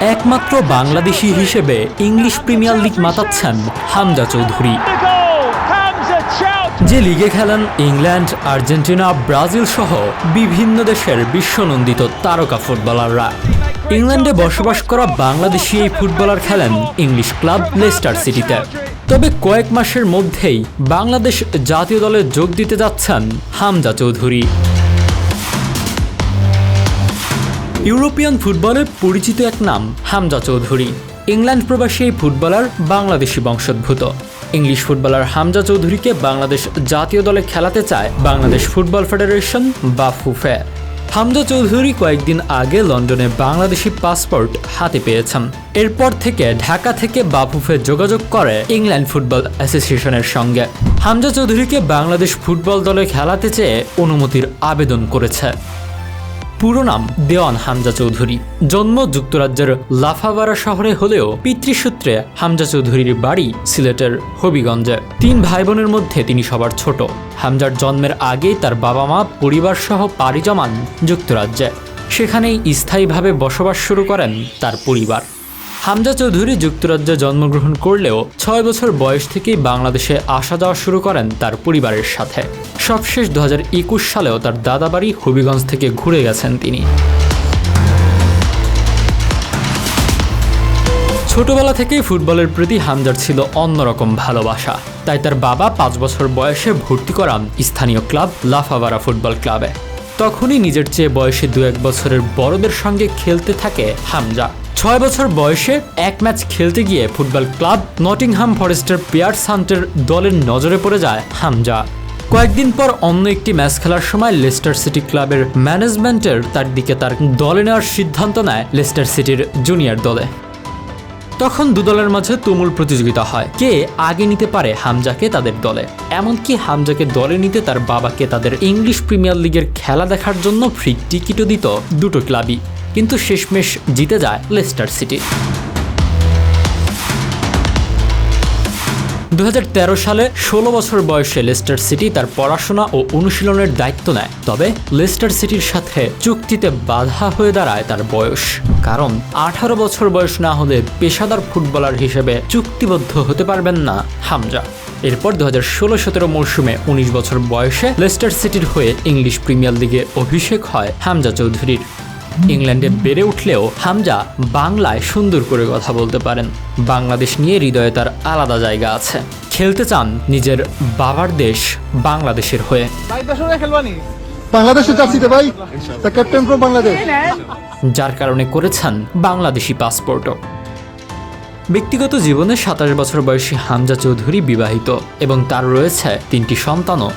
একমাত্র বাংলাদেশি হিসেবে English premier league মাতাচ্ছেন হামজা চৌধুরী। যে লিগে খেলেন ইংল্যান্ড, আর্জেন্টিনা, ব্রাজিল সহ বিভিন্ন দেশের বিশ্বনন্দিত তারকা ফুটবলাররা। ইংল্যান্ডে বসবাস করা বাংলাদেশি এই ফুটবলার খেলেন ইংলিশ ক্লাব লেস্টার সিটিতে। তবে কয়েক মাসের মধ্যেই বাংলাদেশ জাতীয় দলে যোগ দিতে যাচ্ছেন হামজা চৌধুরী। ইউরোপিয়ান ফুটবলে পরিচিত এক নাম, হামজা চৌধুরী। ইংল্যান্ড প্রবাসী এই ফুটবলার বাংলাদেশি বংশোদ্ভূত। ইংলিশ ফুটবলার হামজা চৌধুরীকে বাংলাদেশ জাতীয় দলে খেলাতে চায় বাংলাদেশ ফুটবল ফেডারেশন বা ফুফে। হামজা চৌধুরী কয়েকদিন আগে লন্ডনে বাংলাদেশি পাসপোর্ট হাতে পেয়েছেন। এরপর থেকে ঢাকা থেকে বাফুফে যোগাযোগ করে ইংল্যান্ড ফুটবল অ্যাসোসিয়েশনের সঙ্গে। হামজা চৌধুরীকে বাংলাদেশ ফুটবল দলে খেলাতে চেয়ে অনুমতির আবেদন করেছে। পুরো নাম দেওয়ান হামজা চৌধুরী। জন্ম যুক্তরাজ্যের লাফাবাড়া শহরে হলেও পিতৃসূত্রে হামজা চৌধুরীর বাড়ি সিলেটের হবিগঞ্জে। তিন ভাই বোনের মধ্যে তিনি সবার ছোট। হামজার জন্মের আগেই তার বাবা মা পরিবার সহ পাড়ি জমান যুক্তরাজ্যে। সেখানেই স্থায়ীভাবে বসবাস শুরু করেন তার পরিবার। হামজা চৌধুরী যুক্তরাজ্যে জন্মগ্রহণ করলেও ছয় বছর বয়স থেকেই বাংলাদেশে আসা যাওয়া শুরু করেন তার পরিবারের সাথে। সবশেষ দু সালেও তার দাদাবাড়ি হবিগঞ্জ থেকে ঘুরে গেছেন তিনি। ছোটবেলা থেকেই ফুটবলের প্রতি হামজার ছিল অন্যরকম ভালোবাসা। তাই তার বাবা পাঁচ বছর বয়সে ভর্তি করান স্থানীয় ক্লাব লাফাবারা ফুটবল ক্লাবে। তখনই নিজের চেয়ে বয়সে দু এক বছরের বড়দের সঙ্গে খেলতে থাকে হামজা। ছয় বছর বয়সে এক ম্যাচ খেলতে গিয়ে ফুটবল ক্লাব নটিংহাম ফরেস্টের পেয়ার্স হান্টের দলের নজরে পড়ে যায় হামজা। কয়েকদিন পর অন্য একটি ম্যাচ খেলার সময় লেস্টার সিটি ক্লাবের ম্যানেজমেন্টের তার দিকে তার দলে নেওয়ার সিদ্ধান্ত নেয় লেস্টার সিটির জুনিয়র দলে। তখন দু দলের মাঝে তুমুল প্রতিযোগিতা হয়। কে আগে নিতে পারে হামজাকে তাদের দলে? এমনকি হামজাকে দলে নিতে তার বাবাকে তাদের ইংলিশ প্রিমিয়ার লিগের খেলা দেখার জন্য ফ্রি টিকিটও দিত দুটো ক্লাবই। কিন্তু শেষমেশ জিতে যায় লেস্টার সিটি। দু হাজার তেরো সালে ষোলো বছর বয়সে লেস্টার সিটি তার পড়াশোনা ও অনুশীলনের দায়িত্ব নেয়। তবে লেস্টার সিটির সাথে চুক্তিতে বাধা হয়ে দাঁড়ায় তার বয়স। কারণ আঠারো বছর বয়স না হলে পেশাদার ফুটবলার হিসেবে চুক্তিবদ্ধ হতে পারবেন না হামজা। এরপর দু হাজার ষোলো সতেরো মরশুমে উনিশ বছর বয়সে লেস্টার সিটির হয়ে ইংলিশ প্রিমিয়ার লিগে অভিষেক হয় হামজা চৌধুরীর। ইংল্যান্ডে বেড়ে উঠলেও হামজা বাংলায় সুন্দর করে কথা বলতে পারেন। বাংলাদেশ নিয়ে হৃদয়ে তার আলাদা জায়গা আছে। খেলতে চান নিজের বাবার দেশ বাংলাদেশের হয়ে। ভাই দশরে খেলবানি বাংলাদেশে চাচ্ছিতে ভাই ক্যাপ্টেন ফ্রম বাংলাদেশ যার কারণে করেছেন বাংলাদেশি পাসপোর্টও। ব্যক্তিগত জীবনে সাতাশ বছর বয়সী হামজা চৌধুরী বিবাহিত এবং তার রয়েছে তিনটি সন্তানও।